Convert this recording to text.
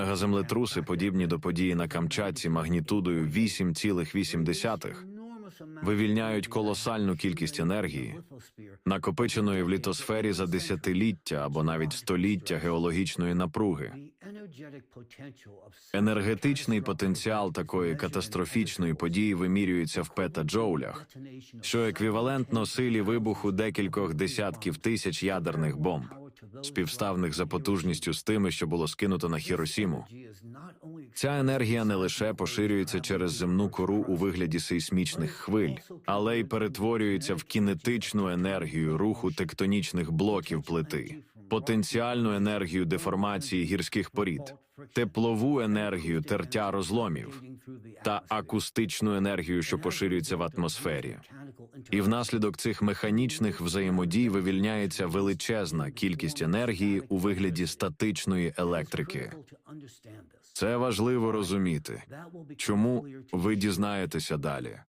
Мегаземлетруси, подібні до події на Камчатці магнітудою 8,8, вивільняють колосальну кількість енергії, накопиченої в літосфері за десятиліття або навіть століття геологічної напруги. Енергетичний потенціал такої катастрофічної події вимірюється в петаджоулях, що еквівалентно силі вибуху декількох десятків тисяч ядерних бомб, співставних за потужністю з тими, що було скинуто на Хіросіму. Ця енергія не лише поширюється через земну кору у вигляді сейсмічних хвиль, але й перетворюється в кінетичну енергію руху тектонічних блоків плити, потенціальну енергію деформації гірських порід, теплову енергію тертя розломів та акустичну енергію, що поширюється в атмосфері. І внаслідок цих механічних взаємодій вивільняється величезна кількість енергії у вигляді статичної електрики. Це важливо розуміти. Чому ви дізнаєтеся далі?